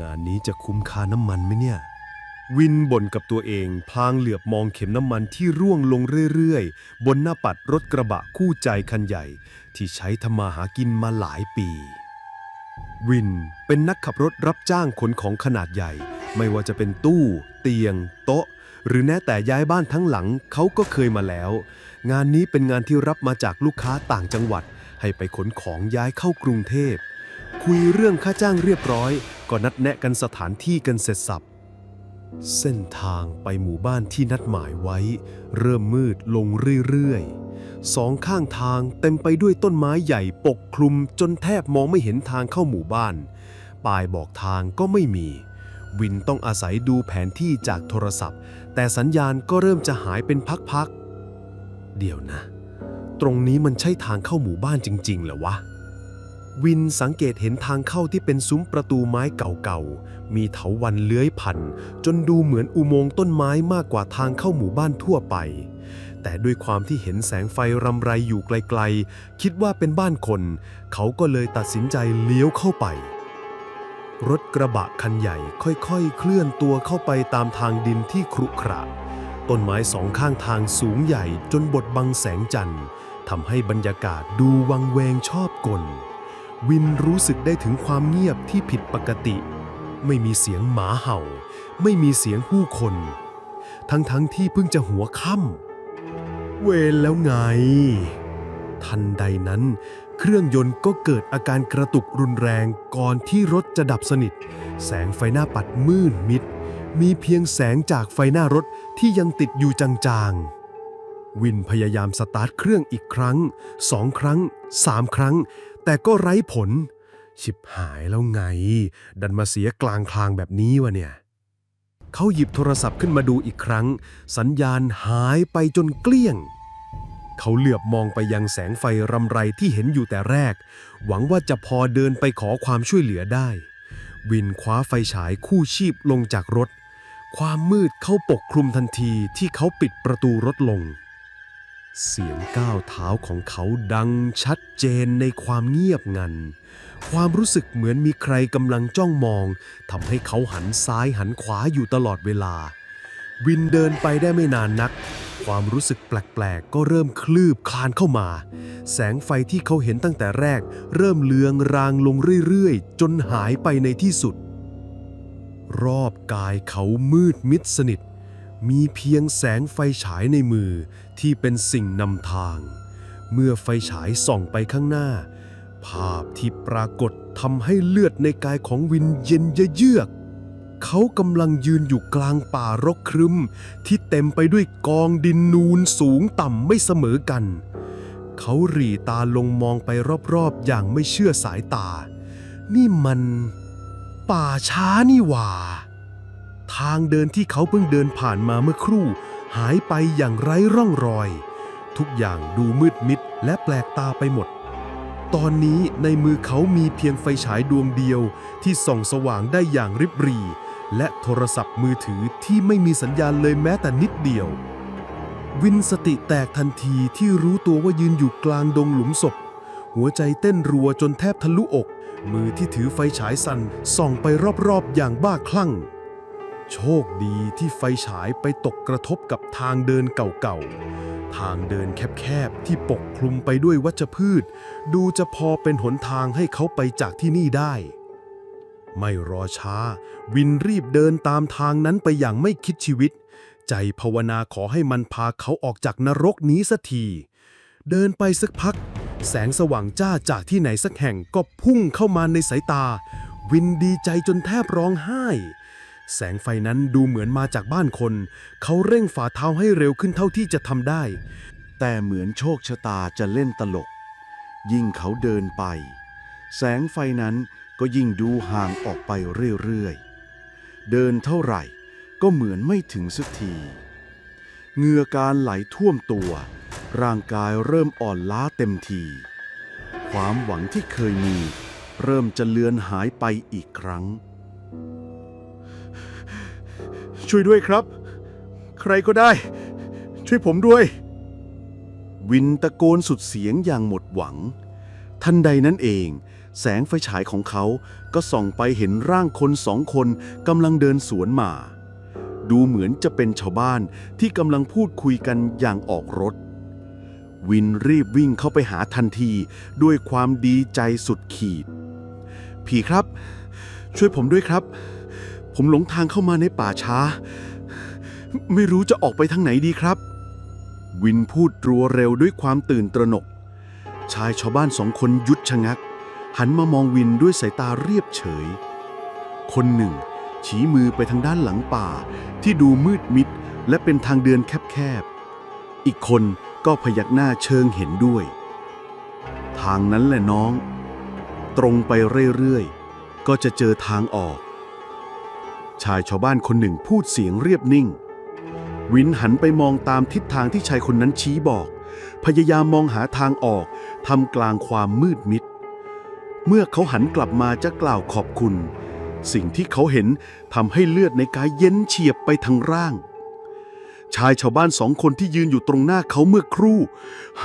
งานนี้จะคุ้มค่าน้ำมันไหมเนี่ย วินบ่นกับตัวเอง พลางเหลือบมองเข็มน้ำมันที่ร่วงลงเรื่อยๆ บนหน้าปัดรถกระบะคู่ใจคันใหญ่ ที่ใช้ทำมาหากินมาหลายปี วินเป็นนักขับรถรับจ้างขนของขนาดใหญ่ ไม่ว่าจะเป็นตู้ เตียง โต๊ะ หรือแม้แต่ย้ายบ้านทั้งหลังเขาก็เคยมาแล้ว งานนี้เป็นงานที่รับมาจากลูกค้าต่างจังหวัด ให้ไปขนของย้ายเข้ากรุงเทพคุยเรื่องค่าจ้างเรียบร้อย ก็นัดแนะกันสถานที่กันเสร็จสับ เส้นทางไปหมู่บ้านที่นัดหมายไว้ เริ่มมืดลงเรื่อยๆ สองข้างทางเต็มไปด้วยต้นไม้ใหญ่ปกคลุมจนแทบมองไม่เห็นทางเข้าหมู่บ้าน ป้ายบอกทางก็ไม่มี วินต้องอาศัยดูแผนที่จากโทรศัพท์ แต่สัญญาณก็เริ่มจะหายเป็นพักๆ เดี๋ยวนะ ตรงนี้มันใช่ทางเข้าหมู่บ้านจริงๆเหรอวะ วินสังเกตเห็นทางเข้าที่เป็นซุ้มประตูไม้เก่าๆ มีเถาวันเลื้อยพัน จนดูเหมือนอุโมงค์ต้นไม้มากกว่าทางเข้าหมู่บ้านทั่วไป แต่ด้วยความที่เห็นแสงไฟรำไรอยู่ไกลๆ คิดว่าเป็นบ้านคน เขาก็เลยตัดสินใจเลี้ยวเข้าไป รถกระบะคันใหญ่ค่อยๆ เคลื่อนตัวเข้าไปตามทางดินที่ครุขระ ต้นไม้สองข้างทางสูงใหญ่จนบดบังแสงจันทร์ทำให้บรรยากาศดูวังเวงชอบกล วินรู้สึกได้ถึงความเงียบที่ผิดปกติ ไม่มีเสียงหมาเห่า ไม่มีเสียงผู้คน ทั้งๆทที่เพิ่งจะหัวค่ำเวรแล้วไง ทันใดนั้น เครื่องยนต์ก็เกิดอาการกระตุกรุนแรงก่อนที่รถจะดับสนิท แสงไฟหน้าปัดมืดมิด มีเพียงแสงจากไฟหน้ารถที่ยังติดอยู่จางๆวินพยายามสตาร์ทเครื่องอีกครั้งสองครั้งสามครั้ง แต่ก็ไร้ผล ชิบหายแล้วไง ดันมาเสียกลางทางแบบนี้วะเนี่ย เขาหยิบโทรศัพท์ขึ้นมาดูอีกครั้ง สัญญาณหายไปจนเกลี้ยง เขาเหลือบมองไปยังแสงไฟรำไรที่เห็นอยู่แต่แรก หวังว่าจะพอเดินไปขอความช่วยเหลือได้ วินคว้าไฟฉายคู่ชีพลงจากรถ ความมืดเข้าปกคลุมทันทีที่เขาปิดประตูรถลง เสียงก้าวเท้าของเขาดังชัดเจนในความเงียบงัน ความรู้สึกเหมือนมีใครกำลังจ้องมองทำให้เขาหันซ้ายหันขวาอยู่ตลอดเวลา วินเดินไปได้ไม่นานนัก ความรู้สึกแปลกๆ ก็เริ่มคลืบคลานเข้ามา แสงไฟที่เขาเห็นตั้งแต่แรก เริ่มเลืองรางลงเรื่อยๆ จนหายไปในที่สุด รอบกายเขามืดมิดสนิท มีเพียงแสงไฟฉายในมือที่เป็นสิ่งนำทาง เมื่อไฟฉายส่องไปข้างหน้า ภาพที่ปรากฏทำให้เลือดในกายของวินเย็นเยือกเขากำลังยืนอยู่กลางป่ารกครึม ที่เต็มไปด้วยกองดินนูนสูงต่ำไม่เสมอกัน เขาหรี่ตาลงมองไปรอบๆ อย่างไม่เชื่อสายตา นี่มัน ป่าช้านี่หว่า ทางเดินที่เขาเพิ่งเดินผ่านมาเมื่อครู่ หายไปอย่างไร้ร่องรอย ทุกอย่างดูมืดมิดและแปลกตาไปหมด ตอนนี้ในมือเขามีเพียงไฟฉายดวงเดียวที่ส่องสว่างได้อย่างริบรี และโทรศัพท์มือถือที่ไม่มีสัญญาณเลยแม้แต่นิดเดียว วินสติแตกทันทีที่รู้ตัวว่ายืนอยู่กลางดงหลุมศพ หัวใจเต้นรัวจนแทบทะลุอก มือที่ถือไฟฉายสั่นส่องไปรอบๆอย่างบ้าคลั่ง โชคดีที่ไฟฉายไปตกกระทบกับทางเดินเก่าๆ ทางเดินแคบๆ ที่ปกคลุมไปด้วยวัชพืช ดูจะพอเป็นหนทางให้เขาไปจากที่นี่ได้ ไม่รอช้า วินรีบเดินตามทางนั้นไปอย่างไม่คิดชีวิต ใจภาวนาขอให้มันพาเขาออกจากนรกนี้สักที เดินไปสักพัก แสงสว่างจ้าจากที่ไหนสักแห่งก็พุ่งเข้ามาในสายตา วินดีใจจนแทบร้องไห้ แสงไฟนั้นดูเหมือนมาจากบ้านคน เขาเร่งฝ่าเท้าให้เร็วขึ้นเท่าที่จะทำได้ แต่เหมือนโชคชะตาจะเล่นตลก ยิ่งเขาเดินไป แสงไฟนั้นก็ยิ่งดูห่างออกไปเรื่อยๆ เดินเท่าไหร่ก็เหมือนไม่ถึงสักที เหงื่อการไหลท่วมตัว ร่างกายเริ่มอ่อนล้าเต็มที ความหวังที่เคยมี เริ่มจะเลือนหายไปอีกครั้ง ช่วยด้วยครับ ใครก็ได้ ช่วยผมด้วย วินตะโกนสุดเสียงอย่างหมดหวัง ทันใดนั้นเอง แสงไฟฉายของเขาก็ส่องไปเห็นร่างคนสองคนกำลังเดินสวนมา ดูเหมือนจะเป็นชาวบ้านที่กำลังพูดคุยกันอย่างออกรถ วินรีบวิ่งเข้าไปหาทันทีด้วยความดีใจสุดขีด ผีครับ ช่วยผมด้วยครับ ผมหลงทางเข้ามาในป่าช้า ไม่รู้จะออกไปทางไหนดีครับ วินพูดรัวเร็วด้วยความตื่นตระหนก ชายชาวบ้านสองคนหยุดชะงัก หันมามองวินด้วยสายตาเรียบเฉย คนหนึ่ง ชี้มือไปทางด้านหลังป่า ที่ดูมืดมิด และเป็นทางเดินแคบๆ อีกคนก็พยักหน้าเชิงเห็นด้วย ทางนั้นแหละน้อง ตรงไปเรื่อยๆ ก็จะเจอทางออก ชายชาวบ้านคนหนึ่งพูดเสียงเรียบนิ่ง วินหันไปมองตามทิศทางที่ชายคนนั้นชี้บอก พยายามมองหาทางออกทำกลางความมืดมิด เมื่อเขาหันกลับมาจะกล่าวขอบคุณ สิ่งที่เขาเห็นทำให้เลือดในกายเย็นเฉียบไปทั้งร่าง ชายชาวบ้านสองคนที่ยืนอยู่ตรงหน้าเขาเมื่อครู่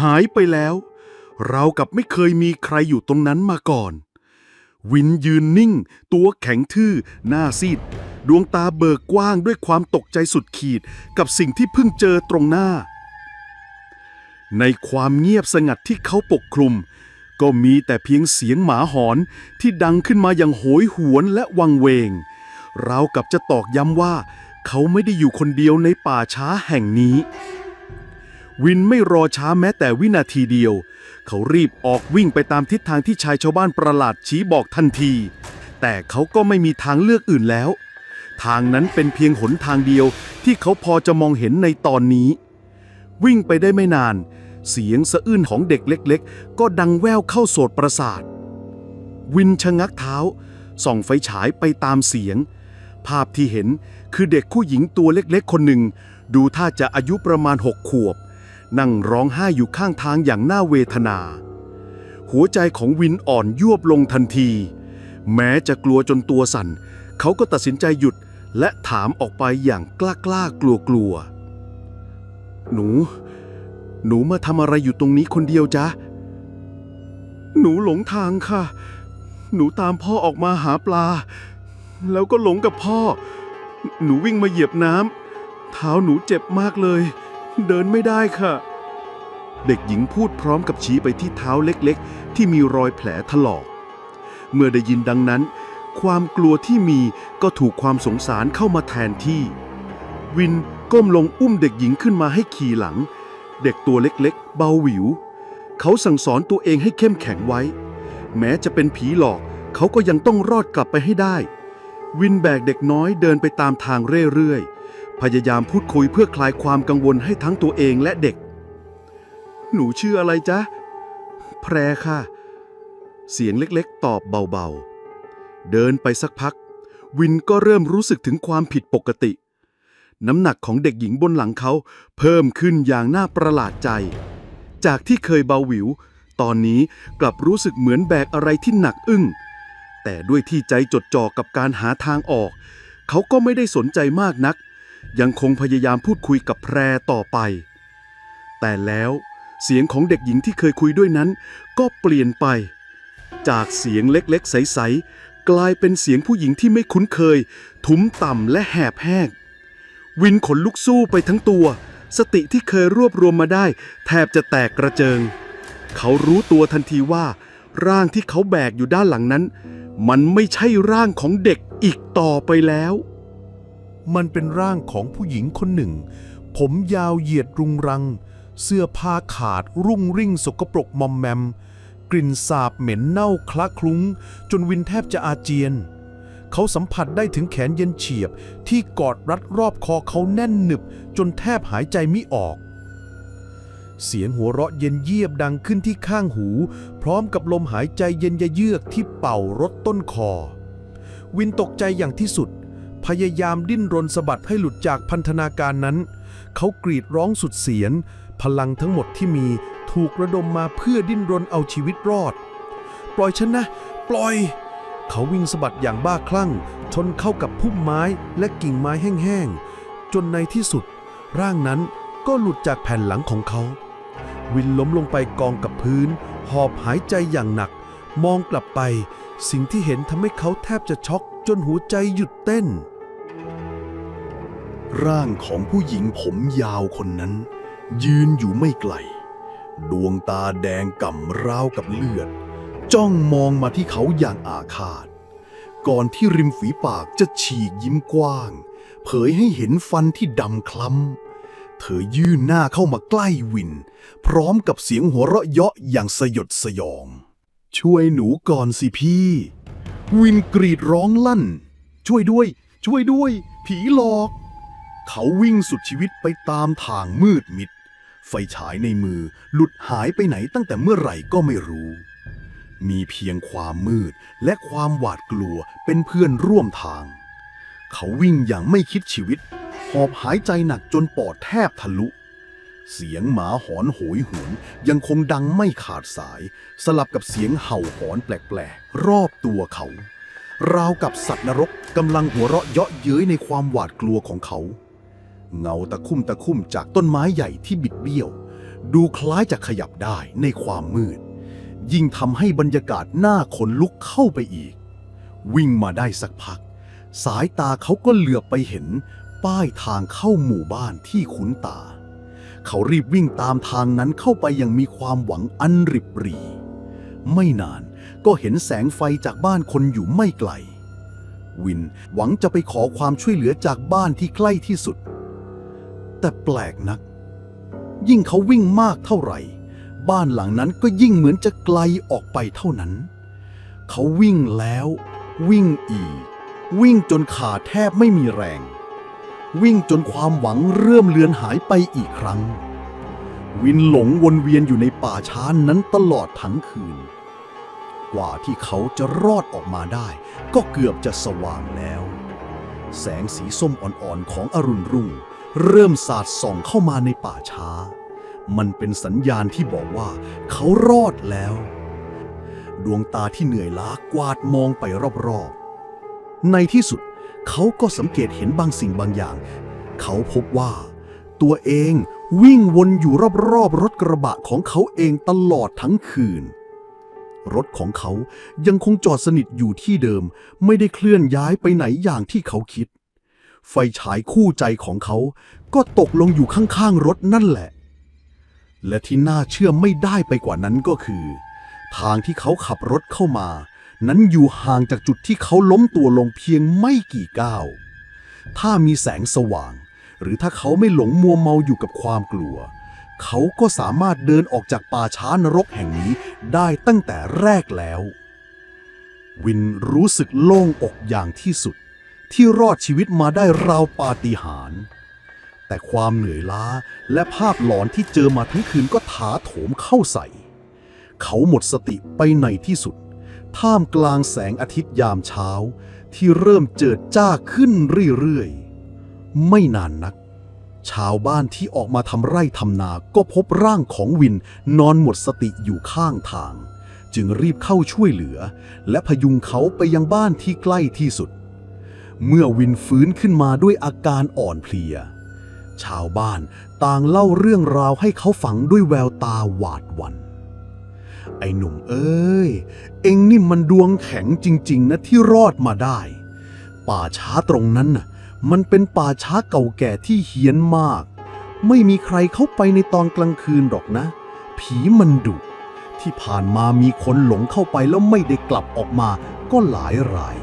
หายไปแล้ว เรากับไม่เคยมีใครอยู่ตรงนั้นมาก่อนวินยืนนิ่ง ตัวแข็งทื่อ หน้าซีด ดวงตาเบิกกว้างด้วยความตกใจสุดขีดกับสิ่งที่เพิ่งเจอตรงหน้า ในความเงียบสงัดที่เขาปกคลุม ก็มีแต่เพียงเสียงหมาหอนที่ดังขึ้นมาอย่างโหยหวนและวังเวง ราวกับจะตอกย้ำว่า เขาไม่ได้อยู่คนเดียวในป่าช้าแห่งนี้ วินไม่รอช้าแม้แต่วินาทีเดียว เขารีบออกวิ่งไปตามทิศทางที่ชายชาวบ้านประหลาดชี้บอกทันที แต่เขาก็ไม่มีทางเลือกอื่นแล้ว ทางนั้นเป็นเพียงหนทางเดียวที่เขาพอจะมองเห็นในตอนนี้ วิ่งไปได้ไม่นาน เสียงสะอื้นของเด็กเล็ก ๆ ก็ดังแว่วเข้าโสดประสาท วินชะงักเท้า ส่องไฟฉายไปตามเสียง ภาพที่เห็นคือเด็กผู้หญิงตัวเล็กๆ คนหนึ่ง ดูท่าจะอายุประมาณหกขวบ นั่งร้องไห้อยู่ข้างทางอย่างน่าเวทนา หัวใจของวินอ่อนยวบลงทันที แม้จะกลัวจนตัวสั่นเขาก็ตัดสินใจหยุด และถามออกไปอย่างกล้ากล้ากลัวกลัว หนู หนูมาทำอะไรอยู่ตรงนี้คนเดียวจ๊ะ หนูหลงทางค่ะ หนูตามพ่อออกมาหาปลา แล้วก็หลงกับพ่อ หนูวิ่งมาเหยียบน้ำเท้าหนูเจ็บมากเลย เดินไม่ได้ค่ะ เด็กหญิงพูดพร้อมกับชี้ไปที่เท้าเล็กๆ ที่มีรอยแผลถลอก เมื่อได้ยินดังนั้น ความกลัวที่มีก็ถูกความสงสารเข้ามาแทนที่ วินก้มลงอุ้มเด็กหญิงขึ้นมาให้ขี่หลัง เด็กตัวเล็กๆ เบาหวิว เขาสั่งสอนตัวเองให้เข้มแข็งไว้ แม้จะเป็นผีหลอก เขาก็ยังต้องรอดกลับไปให้ได้ วินแบกเด็กน้อยเดินไปตามทางเรื่อยๆ พยายามพูดคุยเพื่อคลายความกังวลให้ทั้งตัวเองและเด็ก หนูชื่ออะไรจ๊ะ แพรค่ะ เสียงเล็กๆ ตอบเบาๆ เดินไปสักพัก วินก็เริ่มรู้สึกถึงความผิดปกติ น้ำหนักของเด็กหญิงบนหลังเขา เพิ่มขึ้นอย่างน่าประหลาดใจ จากที่เคยเบาหวิว ตอนนี้กลับรู้สึกเหมือนแบกอะไรที่หนักอึ้ง แต่ด้วยที่ใจจดจ่อกับการหาทางออก เขาก็ไม่ได้สนใจมากนัก ยังคงพยายามพูดคุยกับแพรต่อไป แต่แล้วเสียงของเด็กหญิงที่เคยคุยด้วยนั้น ก็เปลี่ยนไป จากเสียงเล็กๆ ใสๆ กลายเป็นเสียงผู้หญิงที่ไม่คุ้นเคย ทุ้มต่ำและแหบแห้ง วินขนลุกสู้ไปทั้งตัว สติที่เคยรวบรวมมาได้ แทบจะแตกกระเจิง เขารู้ตัวทันทีว่า ร่างที่เขาแบกอยู่ด้านหลังนั้น มันไม่ใช่ร่างของเด็กอีกต่อไปแล้ว มันเป็นร่างของผู้หญิงคนหนึ่ง ผมยาวเหยียดรุงรัง เสื้อผ้าขาดรุ่งริ่งสกปรกมอมแมม กลิ่นสาบเหม็นเน่าคละคลุ้ง จนวินแทบจะอาเจียน เขาสัมผัสได้ถึงแขนเย็นเฉียบ ที่กอดรัดรอบคอเขาแน่นหนึบ จนแทบหายใจไม่ออก เสียงหัวเราะเย็นเยียบดังขึ้นที่ข้างหู พร้อมกับลมหายใจเย็นยะเยือกที่เป่ารดต้นคอ วินตกใจอย่างที่สุด พยายามดิ้นรนสะบัดให้หลุดจากพันธนาการนั้น เขากรีดร้องสุดเสียงพลังทั้งหมดที่มี ถูกระดมมาเพื่อดิ้นรนเอาชีวิตรอด ปล่อยฉันนะ ปล่อย เขาวิ่งสะบัดอย่างบ้าคลั่ง ชนเข้ากับพุ่มไม้และกิ่งไม้แห้งๆ จนในที่สุด ร่างนั้นก็หลุดจากแผ่นหลังของเขา วินล้มลงไปกองกับพื้น หอบหายใจอย่างหนัก มองกลับไป สิ่งที่เห็นทำให้เขาแทบจะช็อกจนหัวใจหยุดเต้น ร่างของผู้หญิงผมยาวคนนั้น ยืนอยู่ไม่ไกล ดวงตาแดงก่ำราวกับเลือด จ้องมองมาที่เขาอย่างอาฆาต ก่อนที่ริมฝีปากจะฉีกยิ้มกว้าง เผยให้เห็นฟันที่ดำคล้ำ เธอยื่นหน้าเข้ามาใกล้วิน พร้อมกับเสียงหัวเราะเยาะอย่างสยดสยอง ช่วยหนูก่อนสิพี่ วินกรีดร้องลั่น ช่วยด้วย ช่วยด้วย ผีหลอก เขาวิ่งสุดชีวิตไปตามทางมืดมิด ไฟฉายในมือหลุดหายไปไหนตั้งแต่เมื่อไหร่ก็ไม่รู้ มีเพียงความมืดและความหวาดกลัวเป็นเพื่อนร่วมทาง เขาวิ่งอย่างไม่คิดชีวิต หอบหายใจหนักจนปอดแทบทะลุ เสียงหมาหอนโหยหวนยังคงดังไม่ขาดสาย สลับกับเสียงเห่าหอนแปลกๆ รอบตัวเขา ราวกับสัตว์นรกกำลังหัวเราะเยาะเย้ยในความหวาดกลัวของเขา เงาตะคุ่มตะคุ่มจากต้นไม้ใหญ่ที่บิดเบี้ยว ดูคล้ายจะขยับได้ในความมืด ยิ่งทำให้บรรยากาศหน้าขนลุกเข้าไปอีก วิ่งมาได้สักพัก สายตาเขาก็เหลือบไปเห็น ป้ายทางเข้าหมู่บ้านที่คุ้นตา เขารีบวิ่งตามทางนั้นเข้าไปอย่างมีความหวังอันริบหรีไม่นานก็เห็นแสงไฟจากบ้านคนอยู่ไม่ไกล วินหวังจะไปขอความช่วยเหลือจากบ้านที่ใกล้ที่สุด แต่แปลกนัก ยิ่งเขาวิ่งมากเท่าไหร่ บ้านหลังนั้นก็ยิ่งเหมือนจะไกลออกไปเท่านั้น เขาวิ่งแล้ว วิ่งอีก วิ่งจนขาแทบไม่มีแรง วิ่งจนความหวังเริ่มเลือนหายไปอีกครั้ง วินหลงวนเวียนอยู่ในป่าช้านั้นตลอดทั้งคืน กว่าที่เขาจะรอดออกมาได้ ก็เกือบจะสว่างแล้ว แสงสีส้มอ่อนๆของอรุณรุ่ง เริ่มสาดส่องเข้ามาในป่าช้า มันเป็นสัญญาณที่บอกว่า เขารอดแล้ว ดวงตาที่เหนื่อยล้ากวาดมองไปรอบๆ ในที่สุดเขาก็สังเกตเห็นบางสิ่งบางอย่าง เขาพบว่า ตัวเองวิ่งวนอยู่รอบๆรถกระบะของเขาเองตลอดทั้งคืน รถของเขายังคงจอดสนิทอยู่ที่เดิม ไม่ได้เคลื่อนย้ายไปไหนอย่างที่เขาคิด ไฟฉายคู่ใจของเขา ก็ตกลงอยู่ข้างๆรถนั่นแหละ และที่น่าเชื่อไม่ได้ไปกว่านั้นก็คือ ทางที่เขาขับรถเข้ามา นั้นอยู่ห่างจากจุดที่เขาล้มตัวลงเพียงไม่กี่ก้าว ถ้ามีแสงสว่าง หรือถ้าเขาไม่หลงมัวเมาอยู่กับความกลัว เขาก็สามารถเดินออกจากป่าช้านรกแห่งนี้ได้ตั้งแต่แรกแล้ว วินรู้สึกโล่งอกอย่างที่สุด ที่รอดชีวิตมาได้ราวปาฏิหาริย์แต่ความเหนื่อยล้าและภาพหลอนที่เจอมาทั้งคืนก็ถาโถมเข้าใส่ เขาหมดสติไปในที่สุด ท่ามกลางแสงอาทิตย์ยามเช้า ที่เริ่มเจิดจ้าขึ้นเรื่อยๆ ไม่นานนัก ชาวบ้านที่ออกมาทำไร่ทำนาก็พบร่างของวินนอนหมดสติอยู่ข้างทาง จึงรีบเข้าช่วยเหลือ และพยุงเขาไปยังบ้านที่ใกล้ที่สุด เมื่อวินฟื้นขึ้นมาด้วยอาการอ่อนเพลีย ชาวบ้านต่างเล่าเรื่องราวให้เขาฟังด้วยแววตาหวาดหวัน่นไอ้หนุ่มเอ้ย เอ็งนี่มันดวงแข็งจริง ๆ นะที่รอดมาได้ ป่าช้าตรงนั้นน่ะ มันเป็นป่าช้าเก่าแก่ที่เฮี้ยนมาก ไม่มีใครเข้าไปในตอนกลางคืนหรอกนะ ผีมันดุ ที่ผ่านมามีคนหลงเข้าไปแล้วไม่ได้กลับออกมาก็หลายราย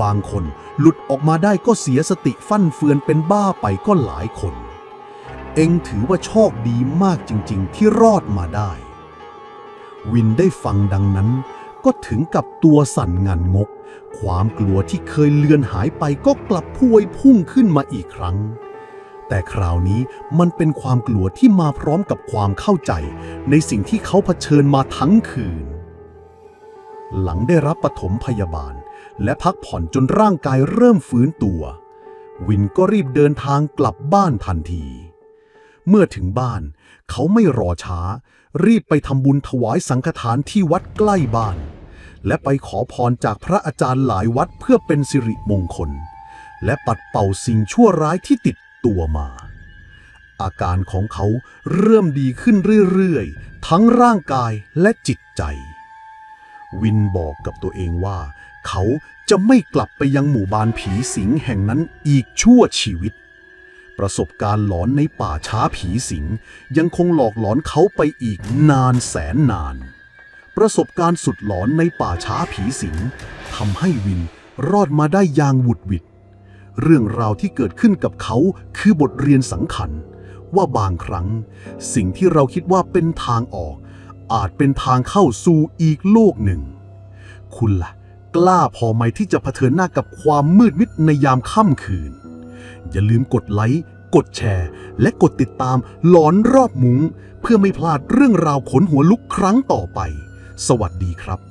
บางคน หลุดออกมาได้ก็เสียสติฟั่นเฟือนเป็นบ้าไปก็หลายคน เอ็งถือว่าโชคดีมากจริง ๆ ที่รอดมาได้ วินได้ฟังดังนั้น ก็ถึงกับตัวสั่นงันงก ความกลัวที่เคยเลือนหายไปก็กลับพวยพุ่งขึ้นมาอีกครั้ง แต่คราวนี้มันเป็นความกลัวที่มาพร้อมกับความเข้าใจ ในสิ่งที่เขาเผชิญมาทั้งคืน หลังได้รับปฐมพยาบาล และพักผ่อนจนร่างกายเริ่มฟื้นตัว วินก็รีบเดินทางกลับบ้านทันที เมื่อถึงบ้านเขาไม่รอช้า รีบไปทำบุญถวายสังฆทานที่วัดใกล้บ้าน และไปขอพรจากพระอาจารย์หลายวัดเพื่อเป็นสิริมงคล และปัดเป่าสิ่งชั่วร้ายที่ติดตัวมา อาการของเขาเริ่มดีขึ้นเรื่อยๆ ทั้งร่างกายและจิตใจ วินบอกกับตัวเองว่า เขาจะไม่กลับไปยังหมู่บ้านผีสิงแห่งนั้นอีกชั่วชีวิต ประสบการณ์หลอนในป่าช้าผีสิงยังคงหลอกหลอนเขาไปอีกนานแสนนาน ประสบการณ์สุดหลอนในป่าช้าผีสิงทำให้วินรอดมาได้อย่างหวุดหวิด เรื่องราวที่เกิดขึ้นกับเขาคือบทเรียนสังคัญว่าบางครั้ง สิ่งที่เราคิดว่าเป็นทางออก อาจเป็นทางเข้าสู่อีกโลกหนึ่ง คุณล่ะ กล้าพอไหมที่จะเผชิญหน้ากับความมืดมิดในยามค่ำคืน อย่าลืมกดไลค์ กดแชร์ และกดติดตามหลอนรอบมุง้ง เพื่อไม่พลาดเรื่องราวขนหัวลุกครั้งต่อไป สวัสดีครับ